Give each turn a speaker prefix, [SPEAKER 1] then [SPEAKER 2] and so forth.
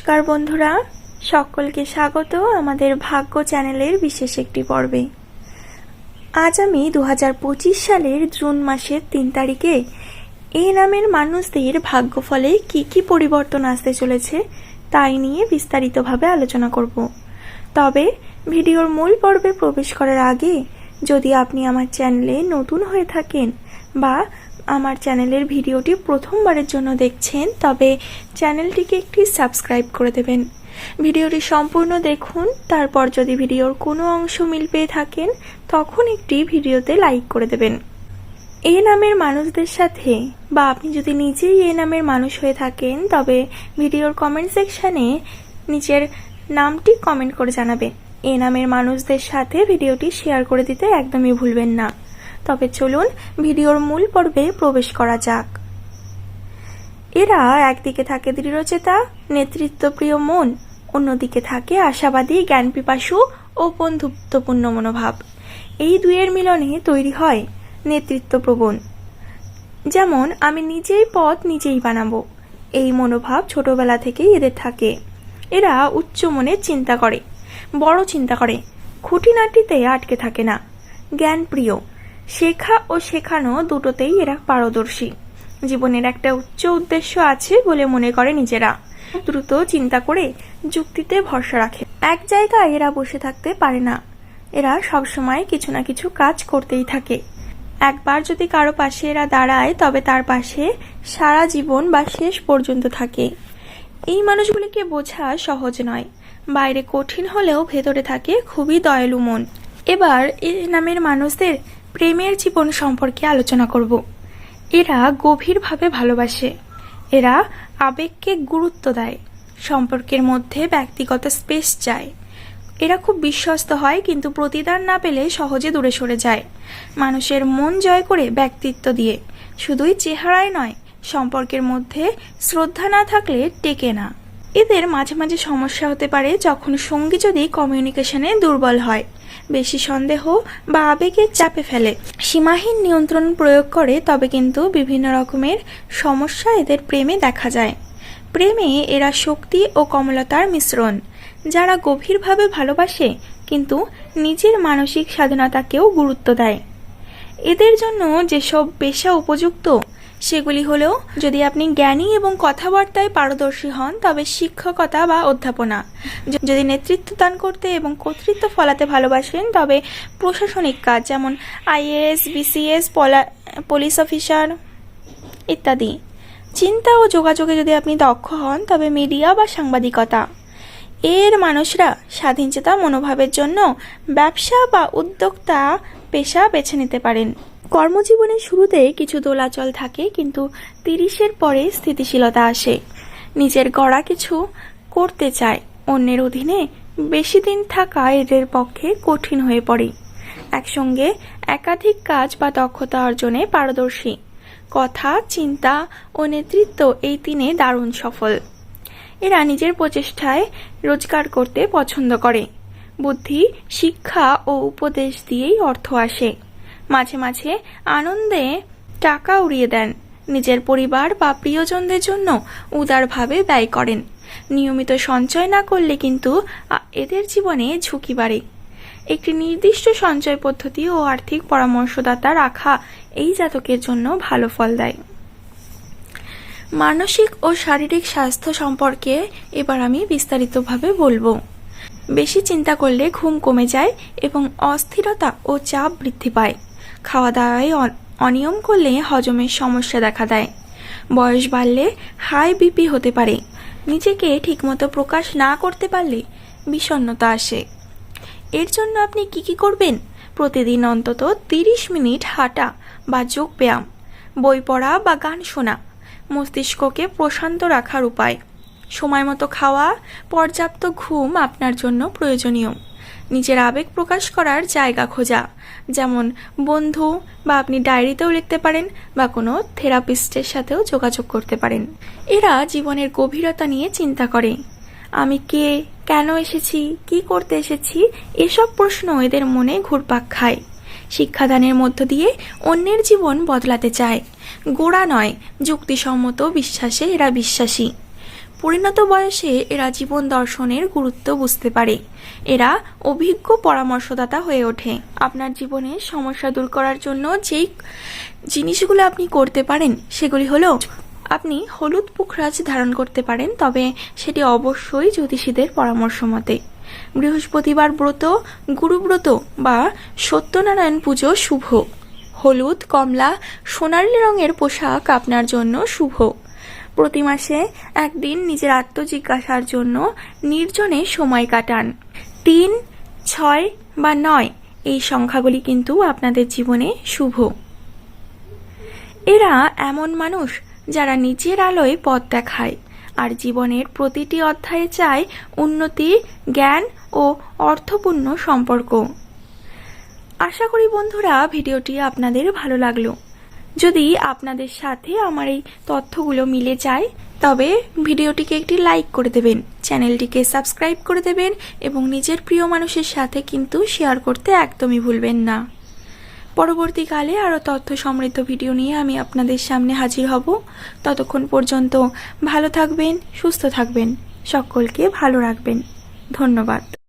[SPEAKER 1] নমস্কার বন্ধুরা, সকলকে স্বাগত আমাদের ভাগ্য চ্যানেলের বিশেষ একটি পর্বে। আজ আমি দু হাজার পঁচিশ সালের জুন মাসের তিন তারিখে এ নামের মানুষদের ভাগ্যফলে কি কি পরিবর্তন আসতে চলেছে তাই নিয়ে বিস্তারিতভাবে আলোচনা করব। তবে ভিডিওর মূল পর্বে প্রবেশ করার আগে যদি আপনি আমার চ্যানেলে নতুন হয়ে থাকেন বা আমার চ্যানেলের ভিডিওটি প্রথমবারের জন্য দেখছেন, তবে চ্যানেলটিকে একটি সাবস্ক্রাইব করে দেবেন। ভিডিওটি সম্পূর্ণ দেখুন, তারপর যদি ভিডিওর কোনো অংশ মিল পেয়ে থাকেন, তখন একটি ভিডিওতে লাইক করে দেবেন। এ নামের মানুষদের সাথে বা আপনি যদি নিজেই এ নামের মানুষ হয়ে থাকেন, তবে ভিডিওর কমেন্ট সেকশানে নিজের নামটি কমেন্ট করে জানাবেন। এ নামের মানুষদের সাথে ভিডিওটি শেয়ার করে দিতে একদমই ভুলবেন না। তবে চলুন ভিডিওর মূল পর্বে প্রবেশ করা যাক। এরা একদিকে থাকে দৃঢ়চেতা, নেতৃত্বপ্রিয় মন, অন্যদিকে থাকে আশাবাদী, জ্ঞানপিপাসু ও বন্ধুত্বপূর্ণ মনোভাব। এই দুয়ের মিলনে তৈরি হয় নেতৃত্বপ্রবণ। যেমন, আমি নিজেই পথ নিজেই বানাবো। এই মনোভাব ছোটবেলা থেকেই এদের থাকে। এরা উচ্চ মনের চিন্তা করে, বড় চিন্তা করে, খুঁটিনাটিতে আটকে থাকে না, জ্ঞানপ্রিয়। শেখা ও শেখানো দুটোতেই এরা পারদর্শী। জীবনের একটা উচ্চ উদ্দেশ্য আছে বলে মনে করে নিজেরা। দ্রুত চিন্তা করে যুক্তিতে ভরসা রাখে। এক জায়গায় এরা বসে থাকতে পারে না। এরা সবসময় কিছু না কিছু কাজ করতেই থাকে। একবার যদি কারও পাশে এরা দাঁড়ায়, তবে তার পাশে সারা জীবন বা শেষ পর্যন্ত থাকে। এই মানুষগুলিকে বোঝা সহজ নয়। বাইরে কঠিন হলেও ভেতরে থাকে খুবই দয়ালু মন। এবার এ নামের মানুষদের প্রেমের জীবন সম্পর্কে আলোচনা করব। এরা গভীরভাবে ভালোবাসে। এরা আবেগকে গুরুত্ব দেয়। সম্পর্কের মধ্যে ব্যক্তিগত স্পেস চায়। এরা খুব বিশ্বস্ত হয়, কিন্তু প্রতিদান না পেলে সহজে দূরে সরে যায়। মানুষের মন জয় করে ব্যক্তিত্ব দিয়ে। শুধুই চেহারায় নয়, সম্পর্কের মধ্যে শ্রদ্ধা না থাকলে টেকে না। এদের মাঝে মাঝে সমস্যা হতে পারে যখন সঙ্গী যদি কমিউনিকেশনে দুর্বল হয়। বেশি সন্দেহ বা আবেগের চাপে ফেলে। সীমাহীন নিয়ন্ত্রণ প্রয়োগ করে, তবে কিন্তু বিভিন্ন রকমের সমস্যা এদের প্রেমে দেখা যায়। প্রেমে এরা শক্তি ও কমলতার মিশ্রণ, যারা গভীরভাবে ভালোবাসে, কিন্তু নিজের মানসিক স্বাধীনতাকেও গুরুত্ব দেয়। এদের জন্য যেসব পেশা উপযুক্ত সেগুলি হলো, যদি আপনি জ্ঞানী এবং কথাবার্তায় পারদর্শী হন, তবে শিক্ষকতা বা অধ্যাপনা। যদি নেতৃত্ব দান করতে এবং কর্তৃত্ব ফলাতে ভালোবাসেন, তবে প্রশাসনিক কাজ, যেমন আইএএস, বিসিএস পুলিশ অফিসার ইত্যাদি। চিন্তা ও যোগাযোগে যদি আপনি দক্ষ হন, তবে মিডিয়া বা সাংবাদিকতা। এর মানুষরা স্বাধীনচেতা মনোভাবের জন্য ব্যবসা বা উদ্যোক্তা পেশা বেছে নিতে পারেন। কর্মজীবনের শুরুতে কিছু দোলাচল থাকে, কিন্তু তিরিশের পরে স্থিতিশীলতা আসে। নিজের গড়া কিছু করতে চায়, অন্যের অধীনে বেশি দিন থাকা এদের পক্ষে কঠিন হয়ে পড়ে। একসঙ্গে একাধিক কাজ বা দক্ষতা অর্জনে পারদর্শী। কথা, চিন্তা ও নেতৃত্ব এই তিনে দারুণ সফল। এরা নিজের প্রচেষ্টায় রোজগার করতে পছন্দ করে। বুদ্ধি, শিক্ষা ও উপদেশ দিয়েই অর্থ আসে। মাঝে মাঝে আনন্দে টাকা উড়িয়ে দেন। নিজের পরিবার বা প্রিয়জনদের জন্য উদারভাবে ব্যয় করেন। নিয়মিত সঞ্চয় না করলে কিন্তু এদের জীবনে ঝুঁকি বাড়ে। একটি নির্দিষ্ট সঞ্চয় পদ্ধতি ও আর্থিক পরামর্শদাতা রাখা এই জাতকের জন্য ভালো ফল দেয়। মানসিক ও শারীরিক স্বাস্থ্য সম্পর্কে এবার আমি বিস্তারিতভাবে বলব। বেশি চিন্তা করলে ঘুম কমে যায় এবং অস্থিরতা ও চাপ বৃদ্ধি পায়। খাওয়া দাওয়ায় অনিয়ম করলে হজমের সমস্যা দেখা দেয়। বয়স বাড়লে হাই বিপি হতে পারে। নিজেকে ঠিকমতো প্রকাশ না করতে পারলে বিষণ্ণতা আসে। এর জন্য আপনি কি কি করবেন? প্রতিদিন অন্তত তিরিশ মিনিট হাঁটা বা যোগ ব্যায়াম, বই পড়া বা গান শোনা, মস্তিষ্ককে প্রশান্ত রাখার উপায়। সময় মতো খাওয়া, পর্যাপ্ত ঘুম আপনার জন্য প্রয়োজনীয়। নিজের আবেগ প্রকাশ করার জায়গা খোঁজা। যেমন, বন্ধু বা আপনি ডায়েরিতেও লিখতে পারেন বা কোনো থেরাপিস্টের সাথেও যোগাযোগ করতে পারেন। এরা জীবনের গভীরতা নিয়ে চিন্তা করে। আমি কে, কেন এসেছি, কি করতে এসেছি, এসব প্রশ্ন এদের মনে ঘুরপাক খায়। শিক্ষাদানের মধ্য দিয়ে অন্যের জীবন বদলাতে চায়। গোড়া নয়, যুক্তিসম্মত বিশ্বাসে এরা বিশ্বাসী। পরিণত বয়সে এরা জীবন দর্শনের গুরুত্ব বুঝতে পারে। এরা অভিজ্ঞ পরামর্শদাতা হয়ে ওঠে। আপনার জীবনে সমস্যা দূর করার জন্য যেই জিনিসগুলো আপনি করতে পারেন, সেগুলি হলো আপনি হলুদ পুখরাজ ধারণ করতে পারেন, তবে সেটি অবশ্যই জ্যোতিষীদের পরামর্শ মতে। বৃহস্পতিবার ব্রত গুরুব্রত বা সত্যনারায়ণ পুজো শুভ। হলুদ, কমলা, সোনালী রঙের পোশাক আপনার জন্য শুভ। প্রতি মাসে একদিন নিজের আত্মজিজ্ঞাসার জন্য নির্জনে সময় কাটান। তিন, ছয় বা নয় এই সংখ্যাগুলি কিন্তু আপনাদের জীবনে শুভ। এরা এমন মানুষ যারা নিজের আলোয় পথ দেখায় আর জীবনের প্রতিটি অধ্যায়ে চায় উন্নতি, জ্ঞান ও অর্থপূর্ণ সম্পর্ক। আশা করি বন্ধুরা, ভিডিওটি আপনাদের ভালো লাগল। যদি আপনাদের সাথে আমার এই তথ্যগুলো মিলে যায়, তবে ভিডিওটিকে একটি লাইক করে দেবেন, চ্যানেলটিকে সাবস্ক্রাইব করে দেবেন এবং নিজের প্রিয় মানুষের সাথে কিন্তু শেয়ার করতে একদমই ভুলবেন না। পরবর্তীকালে আরও তথ্য সমৃদ্ধ ভিডিও নিয়ে আমি আপনাদের সামনে হাজির হব। ততক্ষণ পর্যন্ত ভালো থাকবেন, সুস্থ থাকবেন, সকলকে ভালো রাখবেন। ধন্যবাদ।